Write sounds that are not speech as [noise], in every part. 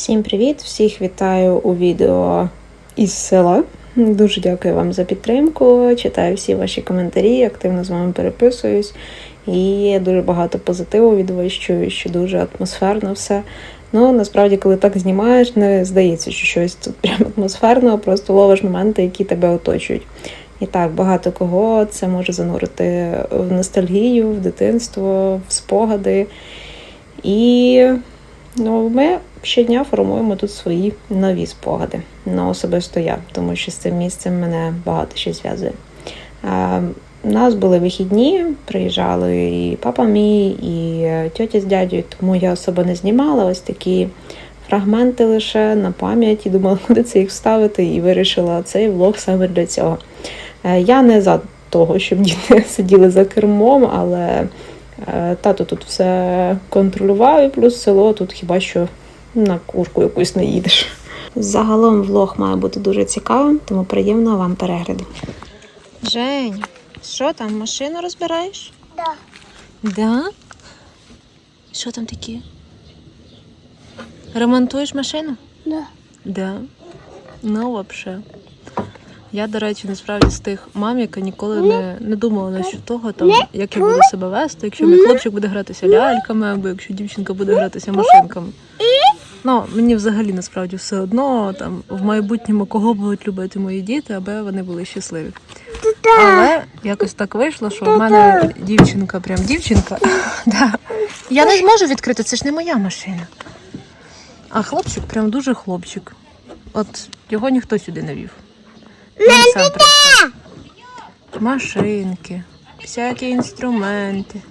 Всім привіт! Всіх вітаю у відео із села. Дуже дякую вам за підтримку. Читаю всі ваші коментарі, активно з вами переписуюсь. І дуже багато позитиву від вас чую, що дуже атмосферно все. Ну насправді, коли так знімаєш, не здається, що щось тут [laughs] прям атмосферно, просто ловиш моменти, які тебе оточують. І так, багато кого це може занурити в ностальгію, в дитинство, в спогади. І ну, ми щодня формуємо тут свої нові спогади. Ну, особисто я, тому що з цим місцем мене багато що зв'язує. У нас були вихідні, приїжджали і папа мій, і тьотя з дядю, тому я особо не знімала ось такі фрагменти лише на пам'ять і думала, куди це їх вставити, і вирішила цей влог саме для цього. Е, Я не за того, щоб діти [laughs] сиділи за кермом, але тато тут все контролював, і плюс село тут хіба що на курку якусь не їдеш. Загалом влог має бути дуже цікавим, тому приємного вам перегляду. Жень, що там, машину розбираєш? Да. Да? Що там таке? Ремонтуєш машину? Да. Да. Ну, взагалі. Я, до речі, насправді з тих мам, яка ніколи не, не думала насчет того, там, як я буду себе вести, якщо мій хлопчик буде гратися ляльками, або якщо дівчинка буде гратися машинками. Ну, мені взагалі насправді все одно там в майбутньому кого будуть любити мої діти, аби вони були щасливі. Але якось так вийшло, що в мене дівчинка, прям дівчинка. [laughs] да. Я не зможу відкрити, це ж не моя машина. А хлопчик прям дуже хлопчик. От його ніхто сюди не вів. Машинки, всякі інструменти.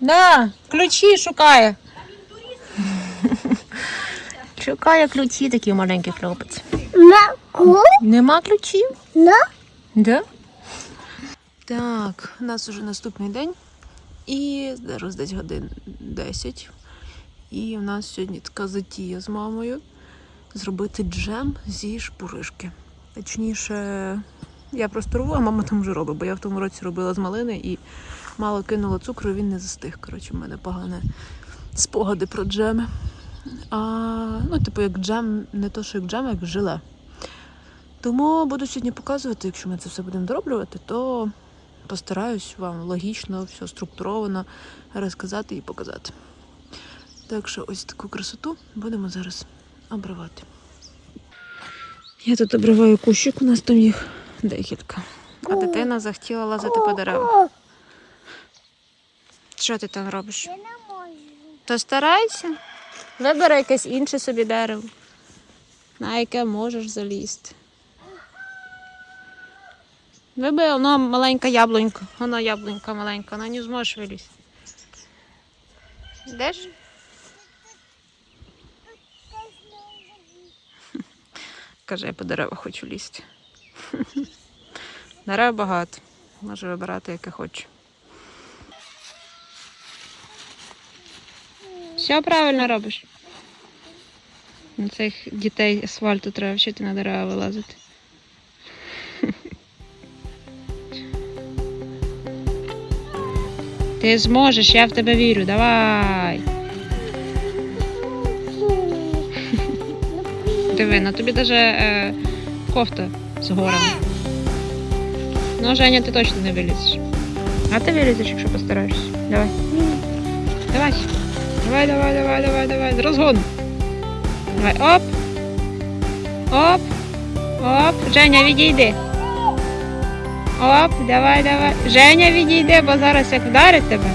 Да, ключі шукає. [laughs] Шукає ключі такий маленький хлопець. Нема ключів? На? Да? Так, у нас уже наступний день. І зараз десь годин 10. І у нас сьогодні така затія з мамою зробити джем зі шпуришки. Точніше, я просто рву, а мама там вже робить, бо я в тому році робила з малини і мало кинула цукру, він не застиг. Коротше, в мене погане спогади про джеми. А, ну, типу, як джем, не то, що як джем, а як желе. Тому буду сьогодні показувати, якщо ми це все будемо дороблювати, то постараюсь вам логічно, все структуровано розказати і показати. Так що ось таку красоту будемо зараз обривати. Я тут обриваю кущик, у нас там їх декілька. А дитина захотіла лазити по деревах. Що ти там робиш? Я не можу. То старайся. Вибери якесь інше собі дерево, на яке можеш залізти. Вибери, воно маленька яблунька. Воно яблунька маленька, на нього зможеш вилізти. Йдеш? Каже, я по деревах хочу лізти. Дерев багато. Може вибирати, яке хоче. Все правильно робиш. На цих дітей асфальту треба вчити на дерева вилазити. Ти зможеш, я в тебе вірю, давай. Диви, на тобі навіть е, кофта з горами. Ну, Женя, ти точно не вилізеш. А ти вилізеш, якщо постараєшся. Давай. Давай. Давай, давай, давай, давай, давай. З розгону. Давай. Оп. Оп. Оп. Женя, відійди. Оп, давай, давай. Женя, відійди, бо зараз як вдарить тебе.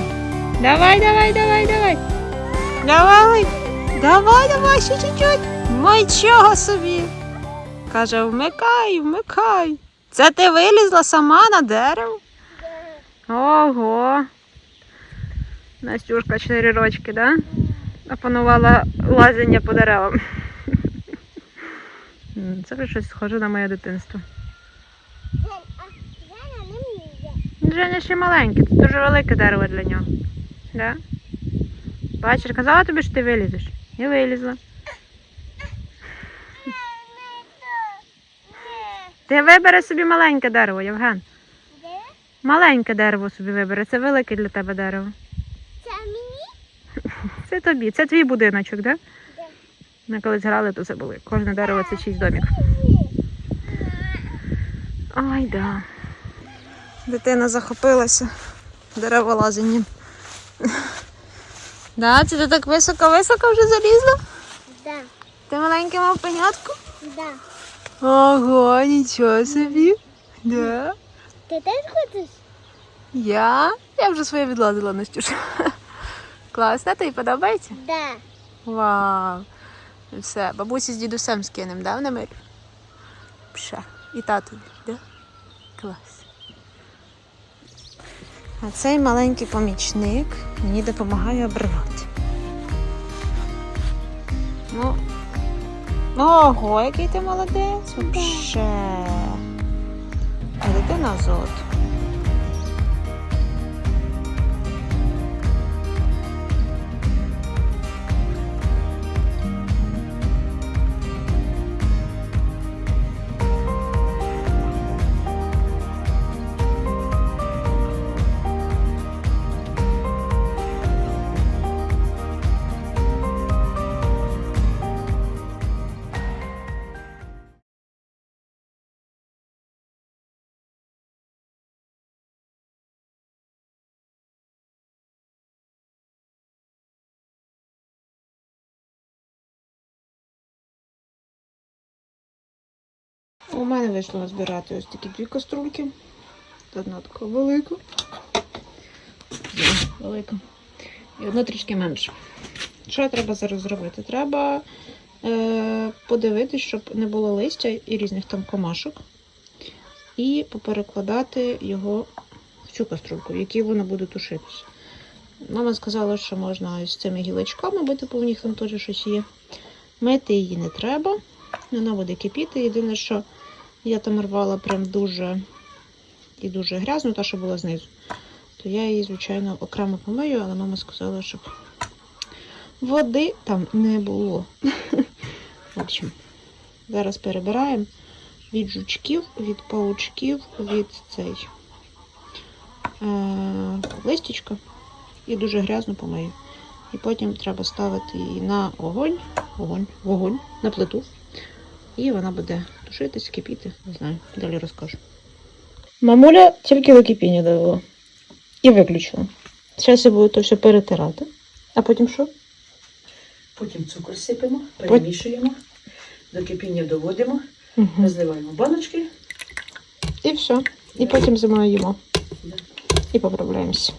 Давай, давай, давай, давай. Давай. Давай, давай, ще чуть-чуть. Нічого собі. Каже, вмикай, вмикай. Це ти вилізла сама на дерево? Ого. Настюшка чотири рочки, да? Опанувала лазення по деревам. Це вже щось схоже на моє дитинство. Женя ще маленький, це дуже велике дерево для нього. Да? Бачиш, казала тобі, що ти вилізеш. І вилізла. Ти вибери собі маленьке дерево, Євген. Де? Маленьке дерево собі вибери. Це велике для тебе дерево. Це мені? Це тобі. Це твій будиночок, так? Да? Да. Ми колись грали, то це були. Кожне дерево це чийсь домік. Ай, да. Дитина захопилася дереволазанням. Да, це ти так високо-високо вже залізла? Да, Ти маленьке мав пенятку? да. Ого, нічого собі. Да. Ти теж хочеш? Я? Я вже своє відлазила, Настюша. [laughs] Класно, тобі подобається? Да. Вау. Все, бабусі з дідусем скинем, да, в намир? Пша. І татові, да? Клас. А цей маленький помічник мені допомагає обривати. Ну. Ого, який ти молодець. А дитина азот. У мене вийшло назбирати ось такі дві каструльки. Одна така велика. Велика. І одна трішки менша. Що треба зараз зробити? Треба е, подивитись, щоб не було листя і різних там комашок. І поперекладати його в цю каструльку, в якій воно буде тушитися. Мама сказала, що можна ось цими гілочками бити, бо в них там теж щось є. Мити її не треба. Вона буде кипіти. Єдине, що я там рвала прям дуже і дуже грязно, та що була знизу. То я її, звичайно, окремо помию, але мама сказала, щоб води там не було. В общем, зараз перебираємо від жучків, від паучків, від цей е- листячка і дуже грязно помию. І потім треба ставити її на огонь, огонь, вогонь, на плиту. І вона буде тушитись, кипіти. Не знаю, далі розкажу. Мамуля тільки до кипіння довела. І виключила. Зараз я буду то все перетирати. А потім що? Потім цукор сипемо, перемішуємо, до кипіння доводимо, Угу. розливаємо баночки. І все. І потім зимою їмо. Да. І поправляємося.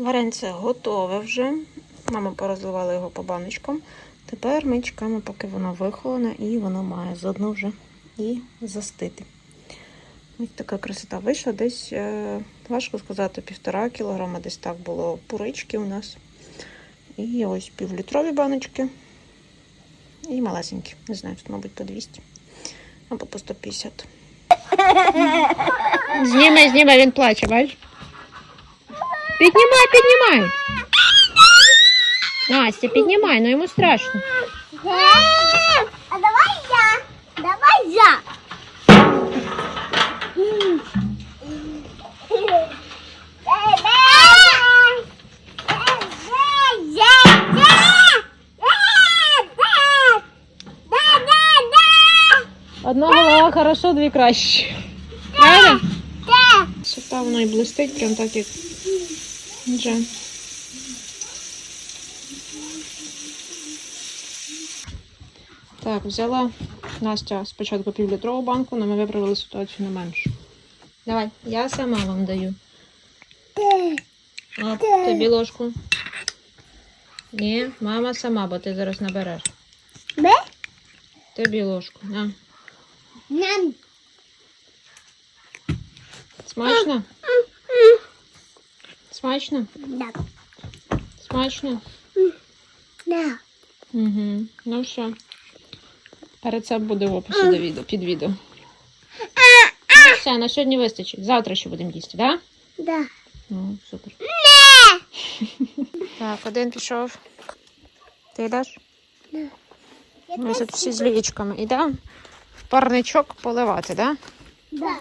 Варенце готове вже. Мама порозливала його по баночкам. Тепер ми чекаємо, поки воно вихолоне, і воно має заодно вже і застити. Ось така красота вийшла. Десь, е, важко сказати, півтора кілограма, десь так було пурички у нас. І ось півлітрові баночки. І малесенькі. Не знаю, тут, мабуть, по 200 або по 150. Знімай, знімай, він плаче, бачиш? Піднімай, піднімай. Настя, піднімай, ну йому страшно. А давай я. Давай я. Одна голова хорошо, дві краще. Правда? Красота воно і блистить, прям так як Вже. Так, взяла Настя спочатку півлітрову банку, але ми виправили ситуацію на меншу. Давай, я сама вам даю. От, тобі ложку. Ні, мама сама, бо ти зараз набереш. Бе? Тобі ложку. На. Нам. Смачно? Смачно? Да. Смачно? Да. Угу. Ну все. Рецепт буде в описі до відео, під відео. Ну, все, на сьогодні вистачить. Завтра ще будемо їсти, так? Да? Да. Ну, супер. [laughs] Так, один пішов. Ти йдеш? Ми тут всі з лієчками. Йдемо в парничок поливати, так? Да? Да.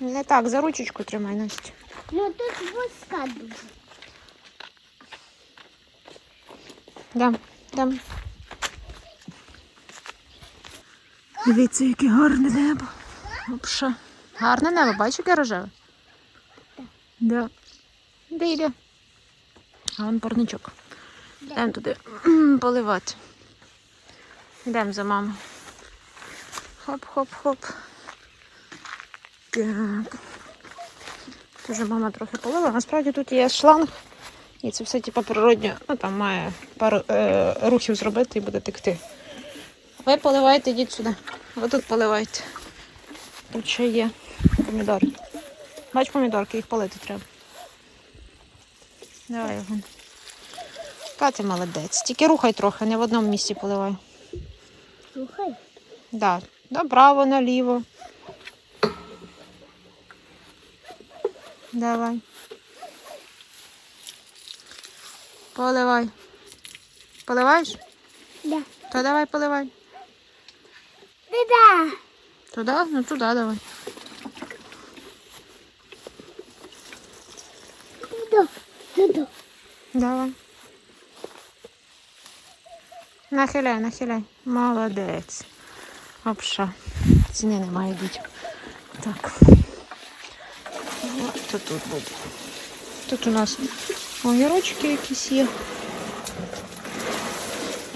Не так, за ручечку тримай, Настя. Ну тут воска дуже. Дам, дам. Дивіться, яке гарне небо. Опша. Гарне небо, бачиш, яке рожеве? Да. Де йде? А вон парничок. Йдемо туди [clears throat] поливати. Йдемо за мамою. Хоп-хоп-хоп. Так. Тут вже мама трохи полила. Насправді тут є шланг. І це все типу природньо. Ну там має пару е, рухів зробити і буде текти. Ви поливайте, йдіть сюди. Ви тут поливайте. Тут ще є помідори. Бач помідорки, їх полити треба. Давай його. Катя молодець. Тільки рухай трохи, не в одному місці поливай. Слухай. Да. Направо, наліво. Давай. Поливай. Поливаєш? Да. То давай поливай. Да-да. Туда? Ну туда давай. Да. Да-да. Давай. Нахиляй, нахиляй. Молодець. Опша. Ціни немає дітям. Так. От тут буде. Тут у нас огірочки якісь є.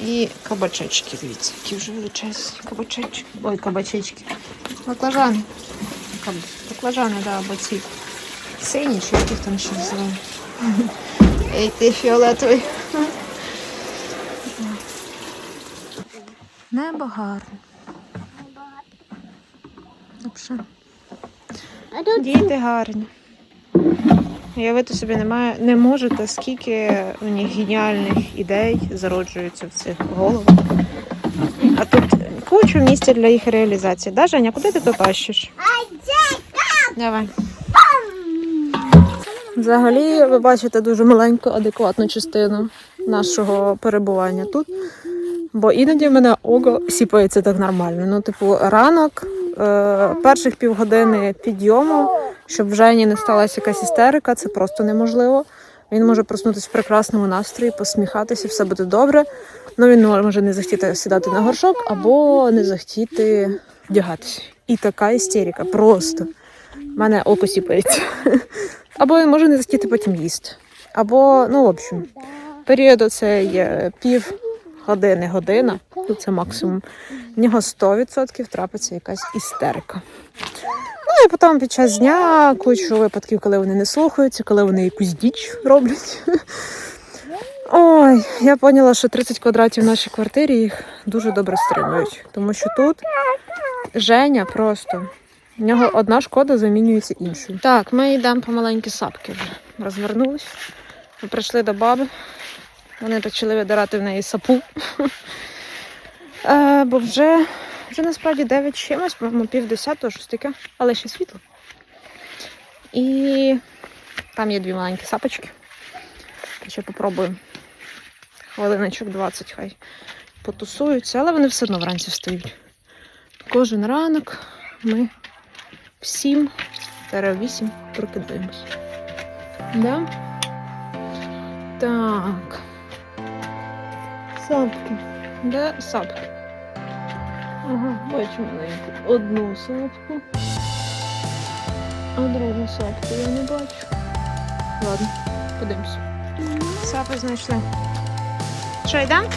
І кабачечки, дивіться, які вже величезні кабачечки. Ой, кабачечки. Баклажани. Каб- Баклажани, да, або ці сині, чи яких там ще називають. [laughs] Ей, ти фіолетовий. Небо гарне. Добре. Діти гарні. Уявити собі немає, не можете, скільки у них геніальних ідей зароджується в цих головах. А тут кучу місця для їх реалізації. Да, Женя, куди ти то тащиш? Давай. Взагалі, ви бачите дуже маленьку, адекватну частину нашого перебування тут. Бо іноді в мене око сіпається так нормально. Ну, типу, ранок, е, перших півгодини підйому, щоб в Жені не сталася якась істерика, це просто неможливо. Він може проснутися в прекрасному настрої, посміхатися, все буде добре. Ну він може не захотіти сідати на горшок або не захотіти вдягатися. І така істерика, просто. У мене око сіпається. [laughs] Або він може не захотіти потім їсти. Або, ну, в общем, період оцей е, пів години, година, ну це максимум. В нього 100% трапиться якась істерика. Ну і потім під час дня кучу випадків, коли вони не слухаються, коли вони якусь діч роблять. Ой, я поняла, що 30 квадратів в нашій квартирі їх дуже добре стримують. Тому що тут Женя просто. В нього одна шкода замінюється іншою. Так, ми йдемо по маленькі сапки. Розвернулись. Ми прийшли до баби. Вони почали видирати в неї сапу. [laughs] Е, бо вже, вже насправді 9 чимось, по-моєму, пів десятого, щось таке, але ще світло. І там є дві маленькі сапочки. Ще попробуємо. Хвилиночок 20 хай потусуються, але вони все одно вранці встають. Кожен ранок ми в 7-8 прокидаємось. Да? Так. Сапки. Де сапки? Ага, бачу маленьку. Одну сапку. А другу сапку я не бачу. Ладно, подивимось. Сапи знайшли. Що, йдемо?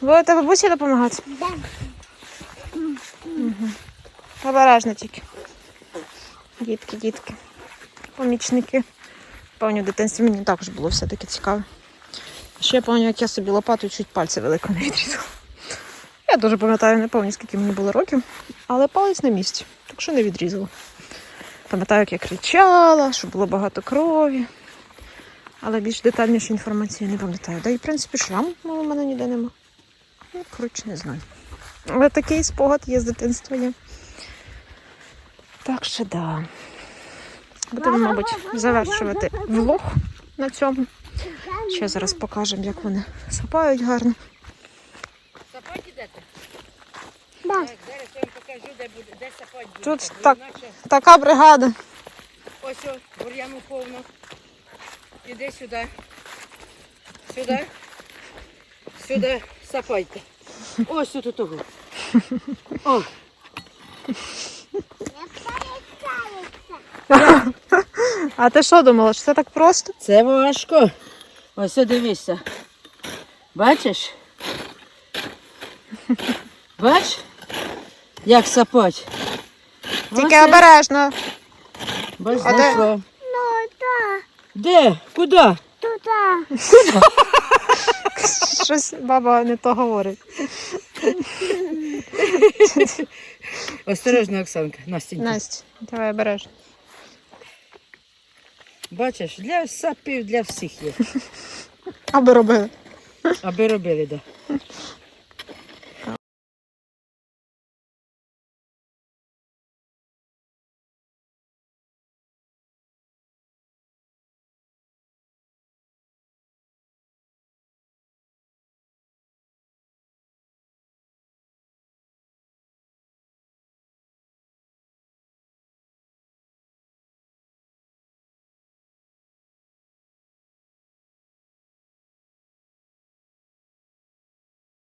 Будете бабусі допомагати? Да. Обережно тільки. Дітки, дітки. Помічники. Пам'ятаю, в дитинстві мені також було все таки цікаво. Ще я пам'ятаю, як я собі лопатою чуть пальці велико не відрізала. Я дуже пам'ятаю, не пам'ятаю, скільки мені було років, але палець на місці, так що не відрізала. Пам'ятаю, як я кричала, що було багато крові. Але більш детальніше інформації не пам'ятаю. Да і, в принципі, шраму у мене ніде нема. Ну, коротше, не знаю. Але такий спогад є з дитинства є. Так що да. Будемо, мабуть, завершувати влог на цьому. Ще зараз покажемо, як вони сапають гарно. Сапать ідете? Да. Так, зараз я вам покажу, де буде, де сапать буде. Тут так. Така бригада. Ось о, бур'яну повно. Іди сюди. Сюди. Сюди сапайте. Ось тут того. О, А ти що думала, що це так просто? це важко. Ось дивися. Бачиш? Бач? Як сапать? Тільки Ось, обережно. Бач, А де? знайшла. Ну, да. Де? Куди? Туда. [laughs] Щось баба не то говорить. Осторожно, Оксанка. Настенька. Настя, давай обережно. Бачиш, для сапів для всіх є. Аби робили. Аби робили, так. Да.